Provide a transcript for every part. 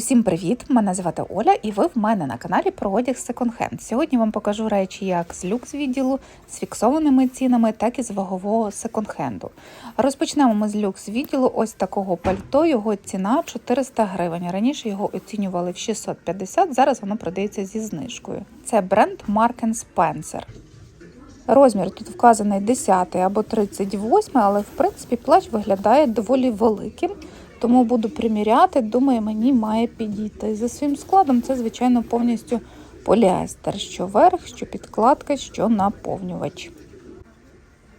Усім привіт! Мене звати Оля, і ви в мене на каналі про одяг секонд-хенд. Сьогодні вам покажу речі як з люкс відділу, з фіксованими цінами, так і з вагового секонд-хенду. Розпочнемо ми з люкс відділу. Ось такого пальто. Його ціна 400 гривень. Раніше його оцінювали в 650, зараз воно продається зі знижкою. Це бренд Mark Spencer. Розмір тут вказаний 10 або 38, але в принципі плащ виглядає доволі великим. Тому буду приміряти, думаю, мені має підійти. За своїм складом це, звичайно, повністю поліестер, що верх, що підкладка, що наповнювач.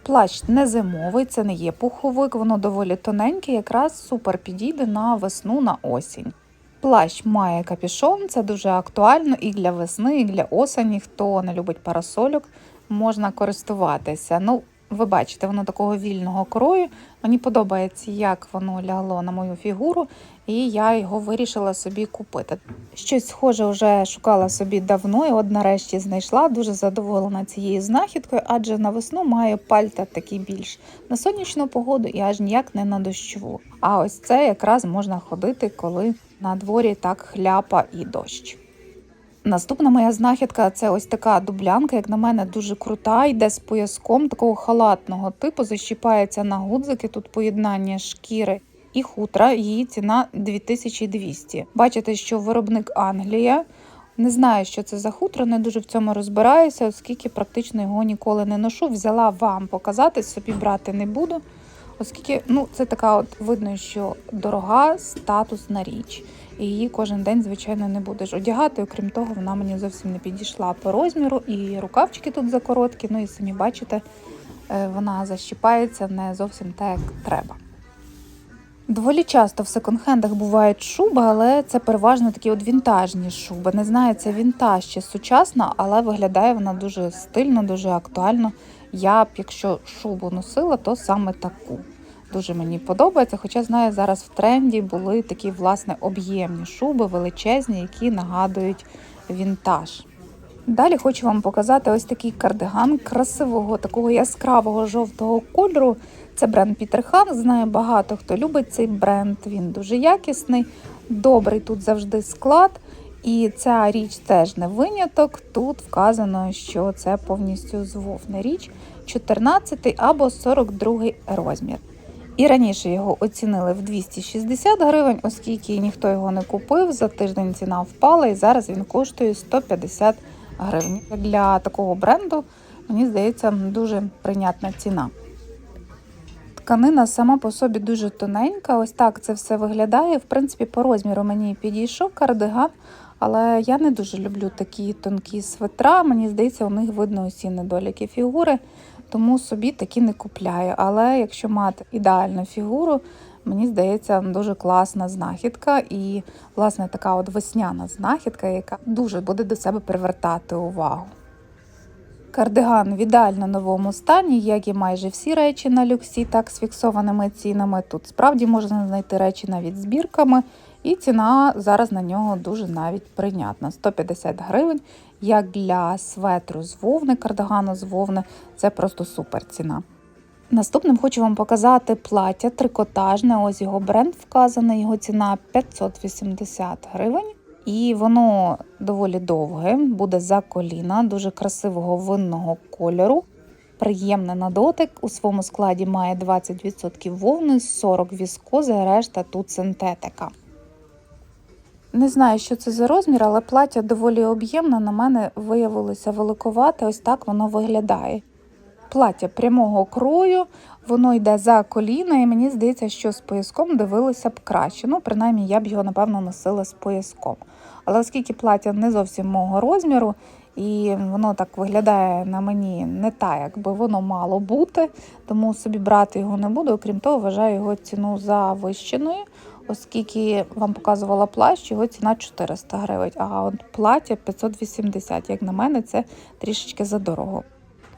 Плащ не зимовий, це не є пуховик, воно доволі тоненьке, якраз супер підійде на весну, на осінь. Плащ має капюшон, це дуже актуально і для весни, і для осені. Хто не любить парасольок, можна користуватися. Ну, ви бачите, воно такого вільного крою. Мені подобається, як воно лягло на мою фігуру, і я його вирішила собі купити. Щось схоже вже шукала собі давно, і от нарешті знайшла. Дуже задоволена цією знахідкою, адже на весну маю пальта такі більш на сонячну погоду і аж ніяк не на дощову. А ось це якраз можна ходити, коли на дворі так хляпа і дощ. Наступна моя знахідка це ось така дублянка, як на мене, дуже крута, йде з пояском такого халатного типу, защіпається на гудзики. Тут поєднання шкіри і хутра. Її ціна 2200. Бачите, що виробник Англія. Не знаю, що це за хутро, не дуже в цьому розбираюся, оскільки практично його ніколи не ношу. Взяла вам показати, собі брати не буду, оскільки ну, це така от видно, що дорога статусна річ. І її кожен день, звичайно, не будеш одягати. Окрім того, вона мені зовсім не підійшла по розміру, і рукавчики тут закороткі. Ну і самі бачите, е, вона защіпається не зовсім так, як треба. Доволі часто в секонд-хендах бувають шуби, але це переважно такі от вінтажні шуби. Не знаю, це вінтаж чи сучасна, але виглядає вона дуже стильно, дуже актуально. Я б, якщо шубу носила, то саме таку. Дуже мені подобається, хоча знаю, зараз в тренді були такі власне об'ємні шуби, величезні, які нагадують вінтаж. Далі хочу вам показати ось такий кардиган красивого, такого яскравого жовтого кольору. Це бренд Пітер Хан. Знаю, багато хто любить цей бренд. Він дуже якісний, добрий тут завжди склад. І ця річ теж не виняток. Тут вказано, що це повністю з вовни річ, 14 або 42 розмір. І раніше його оцінили в 260 гривень, оскільки ніхто його не купив. За тиждень ціна впала, і зараз він коштує 150 гривень. Для такого бренду, мені здається, дуже прийнятна ціна. Тканина сама по собі дуже тоненька. Ось так це все виглядає. В принципі, по розміру мені підійшов кардиган, але я не дуже люблю такі тонкі свитра. Мені здається, у них видно усі недоліки фігури тому собі такі не купляю. Але якщо мати ідеальну фігуру, мені здається, дуже класна знахідка і, власне, така от весняна знахідка, яка дуже буде до себе привертати увагу. Кардиган в ідеально новому стані, як і майже всі речі на люксі, так з фіксованими цінами. Тут справді можна знайти речі навіть збірками, і ціна зараз на нього дуже навіть прийнятна 150 гривень. Як для светру з вовни, кардигану з вовни, це просто супер ціна. Наступним хочу вам показати плаття трикотажне. Ось його бренд вказаний, його ціна 580 гривень. І воно доволі довге, буде за коліна, дуже красивого винного кольору. Приємне на дотик. У своєму складі має 20% вовни, 40 віскози, решта тут синтетика. Не знаю, що це за розмір, але плаття доволі об'ємне. На мене виявилося великувате, ось так воно виглядає. Плаття прямого крою, воно йде за коліна, і мені здається, що з пояском дивилося б краще. Ну, принаймні, я б його, напевно, носила з пояском. Але оскільки плаття не зовсім мого розміру, і воно так виглядає на мені не так, як би воно мало бути, тому собі брати його не буду. Окрім того, вважаю його ціну завищеною оскільки вам показувала плащ, його ціна 400 гривень, а от плаття 580. Як на мене, це трішечки задорого.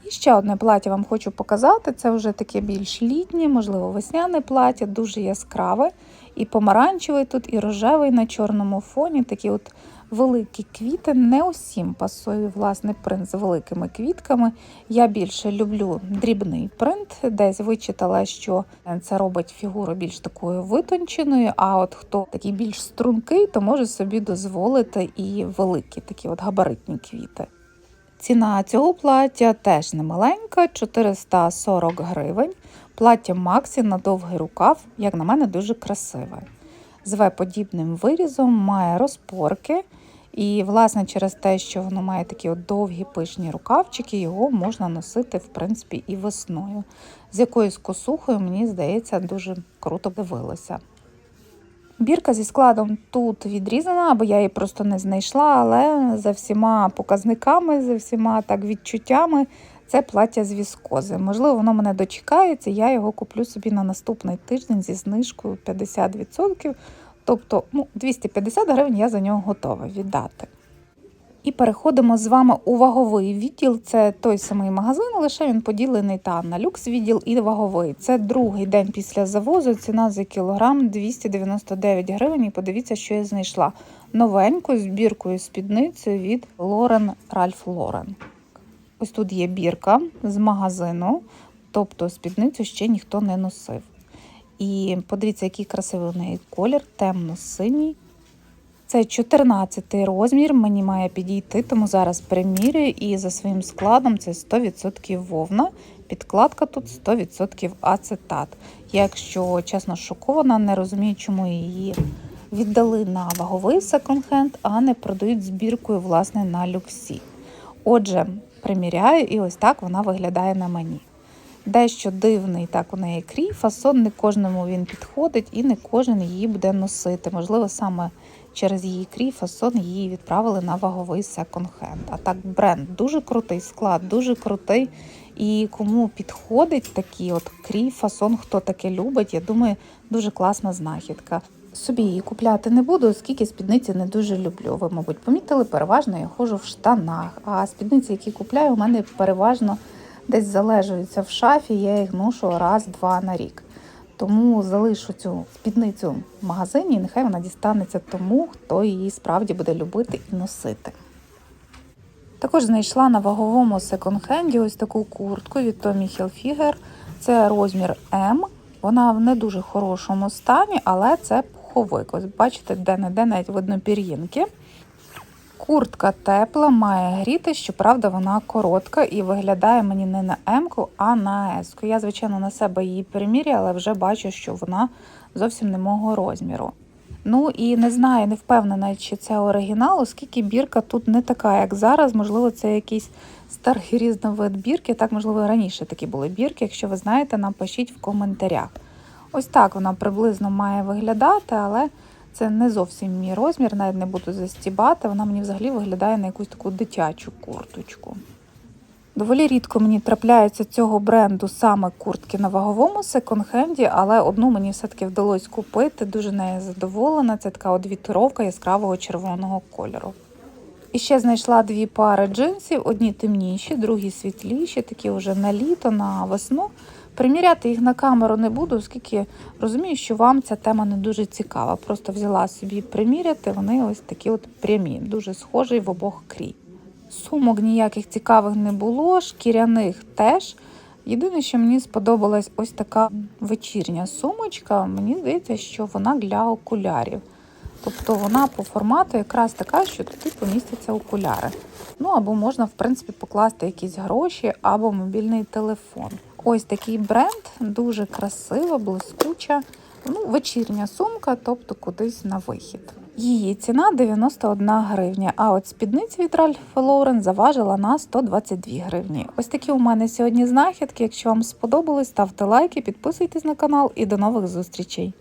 І ще одне плаття вам хочу показати. Це вже таке більш літнє, можливо, весняне плаття, дуже яскраве. І помаранчевий тут, і рожевий на чорному фоні. Такі от великі квіти. Не усім пасує власне принт з великими квітками. Я більше люблю дрібний принт. Десь вичитала, що це робить фігуру більш такою витонченою. А от хто такий більш стрункий, то може собі дозволити і великі такі от габаритні квіти. Ціна цього плаття теж немаленька 440 гривень. Плаття Максі на довгий рукав, як на мене, дуже красиве. З В-подібним вирізом, має розпорки. І, власне, через те, що воно має такі от довгі пишні рукавчики, його можна носити, в принципі, і весною. З якоюсь косухою, мені здається, дуже круто дивилося. Бірка зі складом тут відрізана, або я її просто не знайшла, але за всіма показниками, за всіма так відчуттями, це плаття з віскози. Можливо, воно мене дочекається, я його куплю собі на наступний тиждень зі знижкою 50%. Тобто ну, 250 гривень я за нього готова віддати. І переходимо з вами у ваговий відділ. Це той самий магазин, лише він поділений там на люкс відділ і ваговий. Це другий день після завозу. Ціна за кілограм 299 гривень. І подивіться, що я знайшла новеньку збіркою спідницею від Lauren Ralph Lauren. Ось тут є бірка з магазину, тобто спідницю ще ніхто не носив. І подивіться, який красивий у неї колір, темно-синій. Це 14 розмір, мені має підійти, тому зараз примірюю і за своїм складом це 100% вовна. Підкладка тут 100% ацетат. Якщо чесно шокована, не розумію, чому її віддали на ваговий секонд-хенд, а не продають збіркою власне на люксі. Отже, приміряю, і ось так вона виглядає на мені. Дещо дивний, так у неї крій, фасон, не кожному він підходить і не кожен її буде носити. Можливо, саме через її крій фасон її відправили на ваговий секонд-хенд. А так, бренд дуже крутий, склад, дуже крутий. І кому підходить такий от крій, фасон, хто таке любить, я думаю, дуже класна знахідка. Собі її купляти не буду, оскільки спідниці не дуже люблю. Ви, мабуть, помітили, переважно я ходжу в штанах. А спідниці, які купляю, у мене переважно десь залежуються в шафі, я їх ношу раз-два на рік. Тому залишу цю спідницю в магазині, і нехай вона дістанеться тому, хто її справді буде любити і носити. Також знайшла на ваговому секонд-хенді ось таку куртку від Tommy Hilfiger. Це розмір М. Вона в не дуже хорошому стані, але це пуховик. Ось бачите, де-не-де навіть видно пір'їнки. Куртка тепла, має гріти, щоправда, вона коротка і виглядає мені не на М-ку, а на С-ку. Я, звичайно, на себе її приміряю, але вже бачу, що вона зовсім не мого розміру. Ну і не знаю, не впевнена, чи це оригінал, оскільки бірка тут не така, як зараз. Можливо, це якийсь старий різновид бірки. Так, можливо, раніше такі були бірки. Якщо ви знаєте, напишіть в коментарях. Ось так вона приблизно має виглядати, але це не зовсім мій розмір, навіть не буду застібати. Вона мені взагалі виглядає на якусь таку дитячу курточку. Доволі рідко мені трапляються цього бренду саме куртки на ваговому секонд-хенді, але одну мені все-таки вдалося купити. Дуже нею задоволена. Це така от вітровка яскравого червоного кольору. І ще знайшла дві пари джинсів: одні темніші, другі світліші, такі вже на літо, на весну. Приміряти їх на камеру не буду, оскільки розумію, що вам ця тема не дуже цікава. Просто взяла собі приміряти, вони ось такі от прямі, дуже схожі в обох крій. Сумок ніяких цікавих не було, шкіряних теж. Єдине, що мені сподобалась ось така вечірня сумочка, мені здається, що вона для окулярів. Тобто вона по формату якраз така, що туди помістяться окуляри. Ну або можна, в принципі, покласти якісь гроші або мобільний телефон. Ось такий бренд, дуже красива, блискуча, ну, вечірня сумка, тобто кудись на вихід. Її ціна 91 гривня, а от спідниця від Ralph Lauren заважила на 122 гривні. Ось такі у мене сьогодні знахідки. Якщо вам сподобалось, ставте лайки, підписуйтесь на канал і до нових зустрічей.